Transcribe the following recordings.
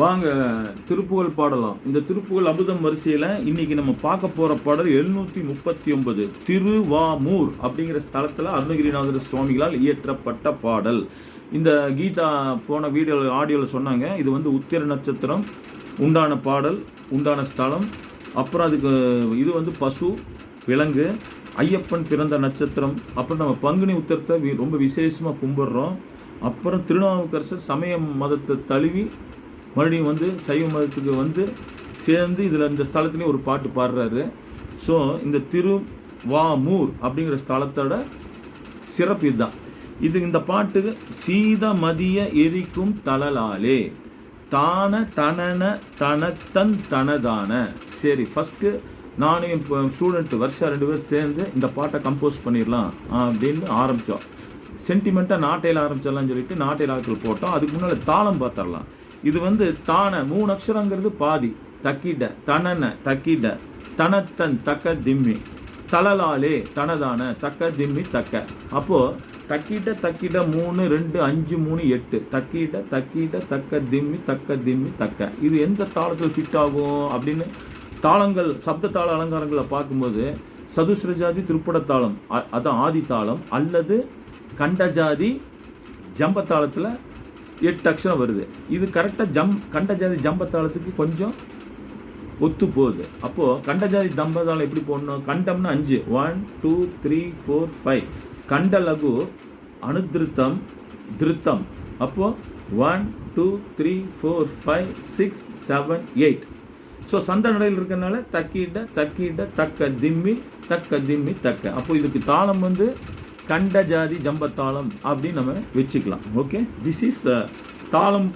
வாங்க திருப்புகழ் பாடலாம். இந்த திருப்புகழ் அமுதம் வரிசையில் இன்னைக்கு நம்ம பார்க்க போகிற பாடல் எழுநூற்றி முப்பத்தி ஒன்பது திருவாமூர் அப்படிங்கிற ஸ்தலத்தில் அருணகிரிநாதர் சுவாமிகளால் இயற்றப்பட்ட பாடல். இந்த கீதா போன வீடியோ ஆடியோவில் சொன்னாங்க இது வந்து உத்திர நட்சத்திரம் உண்டான பாடல் உண்டான ஸ்தலம் அப்புறம் அதுக்கு இது வந்து பசு விலங்கு ஐயப்பன் பிறந்த நட்சத்திரம் அப்புறம் நம்ம பங்குனி உத்திரத்தை ரொம்ப விசேஷமாக கும்பிடுறோம். அப்புறம் திருநாவுக்கரசர் சமய மதத்தை தழுவி மறுபடியும் வந்து சைவ மதத்துக்கு வந்து சேர்ந்து இதில் இந்த ஸ்தலத்துலேயும் ஒரு பாட்டு பாடுறாரு. ஸோ இந்த திருவாமூர் அப்படிங்கிற ஸ்தலத்தோட சிறப்பு இதுதான். இது இந்த பாட்டுக்கு சீத மதிய எரிக்கும் தளலாலே தான தனன தனத்தன் தனதான. சரி ஃபஸ்ட்டு நானும் இப்போ ஸ்டூடெண்ட்டு வருஷம் ரெண்டு பேரும் சேர்ந்து இந்த பாட்டை கம்போஸ் பண்ணிடலாம் அப்படின்னு ஆரம்பித்தோம் சென்டிமெண்ட்டாக நாட்டையில் ஆரம்பிச்சிடலாம்னு சொல்லிட்டு நாட்டையில் ஆட்கள் போட்டோம். அதுக்கு முன்னால் தாளம் பார்த்துடலாம். இது வந்து தான மூணு அக்ஷரங்கிறது பாதி. தக்கிட தனன தக்கிட. தனத்தன் தக்க திம்மி. தளலாலே தனதான தக்க திம்மி தக்க. அப்போது தக்கிட்ட தக்கிட்ட மூணு ரெண்டு அஞ்சு மூணு எட்டு. தக்கிட்ட தக்கிட்ட தக்க திம்மி தக்க திம்மி தக்க. இது எந்த தாளத்தில் ஃபிட் ஆகும் அப்படின்னு தாளங்கள் சப்த தாள அலங்காரங்களை பார்க்கும்போது சதுஸ்ர ஜாதி திருப்பட தாளம் அதான் ஆதி தாளம் அல்லது கண்டஜாதி ஜம்பத்தாளத்தில் எட்டு அக்ஷரம் வருது. இது கரெக்டாக ஜம் கண்டஜாதி ஜம்பத்தாளத்துக்கு கொஞ்சம் ஒத்து போகுது. அப்போது கண்டஜாதி தம்பதாளம் எப்படி போடணும்? கண்டம்னா அஞ்சு. One two three four five கண்ட லகு அனுதிருத்தம் திருத்தம். அப்போது one two three four five six seven eight so சந்த நடையில் இருக்கிறனால தக்கிட்ட தக்கிட்ட தக்க திம்மி தக்க திம்மி தக்க. அப்போ இதுக்கு தாளம் வந்து கண்ட ஜாதி ஜம்பத்தாளம் அப்படின்னு நம்ம வச்சுக்கலாம். ஓகே திஸ் இஸ் தாளம்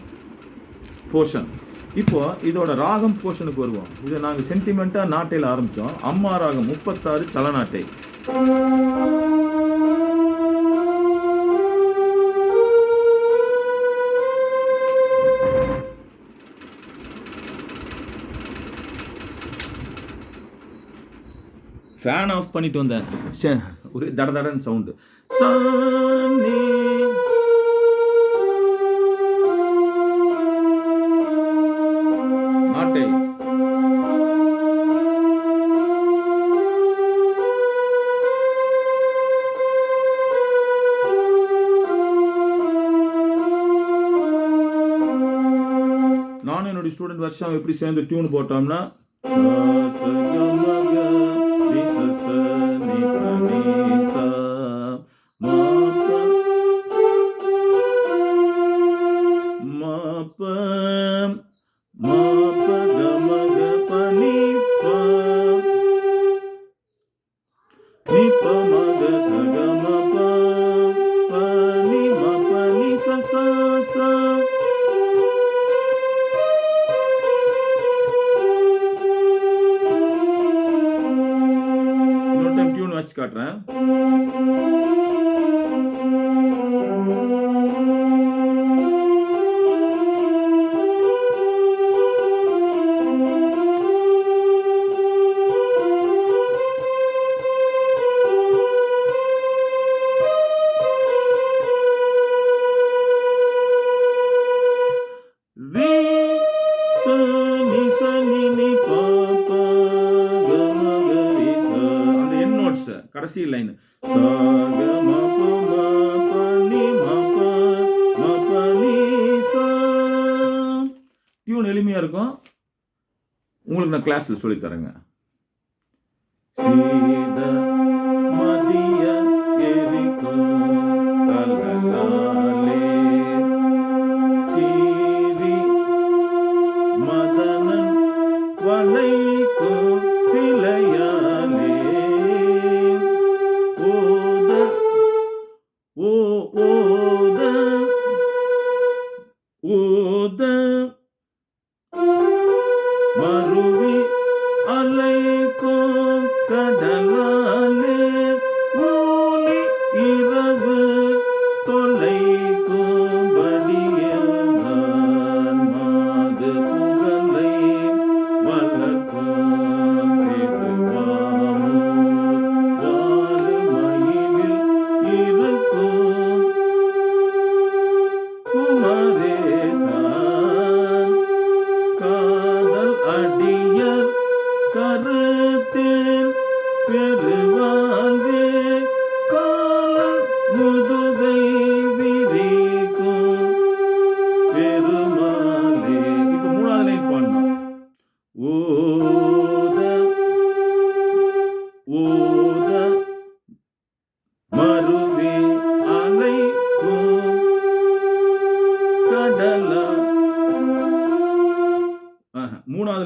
போர்ஷன் இப்போ இதோட ராகம் போர்ஷனுக்கு வருவோம். இது நாங்கள் சென்டிமெண்ட்டாக நாட்டையில் ஆரம்பித்தோம் அம்மா ராகம் முப்பத்தாறு சலநாட்டை. ஃபேன் ஆஃப் பண்ணிட்டு வந்தேன். ச்சே, ஒரே தட தடன்னு சவுண்டு நாட்டை நானும் என்னுடைய ஸ்டூடெண்ட் வருஷம் எப்படி சேர்ந்து டியூன் போட்டோம்னா కాట్రా உங்களுக்கு நான் கிளாஸில் சொல்லித்தரேங்க சி மருவி அலைக்கும் கடலாலே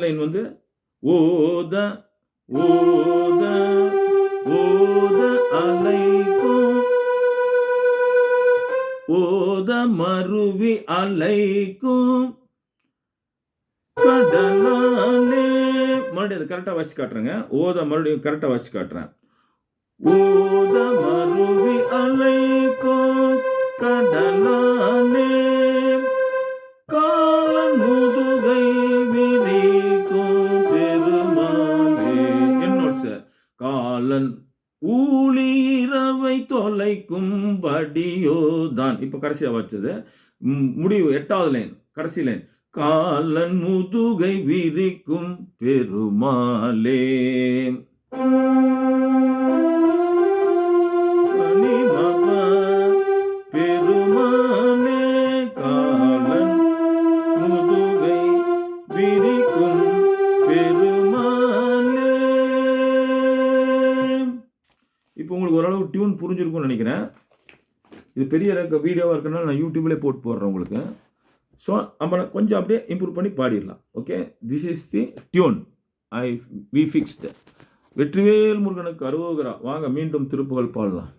லைன் வந்து ஓத ஓத ஓத அலைக்கும். ஓத மருவி அலைக்கும். கடலாலே மறுபடியும் அது கரெக்டாக வச்சு காட்டுறேங்க. ஓத மறுபடியும் கரெக்டாக வச்சு காட்டுறேன். ஓத மருவி அலைக்கும். கடலாலே காலன் ஊழிரவை தொலைக்கும் படியோதான். இப்போ கடைசியாக வச்சது. முடிவு எட்டாவது லைன் கடைசி லைன். காலன் முதுகை விரிக்கும் பெருமாளே. மணிமப பெருமாளே காலன் முதுகை விரி இது பெரிய வீடியோவாக இருக்கனால நான் யூடியூப்லேயே போட்டு போடுறேன் உங்களுக்கு. ஸோ நம்ம கொஞ்சம் அப்படியே இம்ப்ரூவ் பண்ணி பாடிடலாம். Okay this is the tune I've fixed Vetrivel முருகனுக்கு அருவோகரா வாங்க மீண்டும் திருப்புகள் பாடலாம்.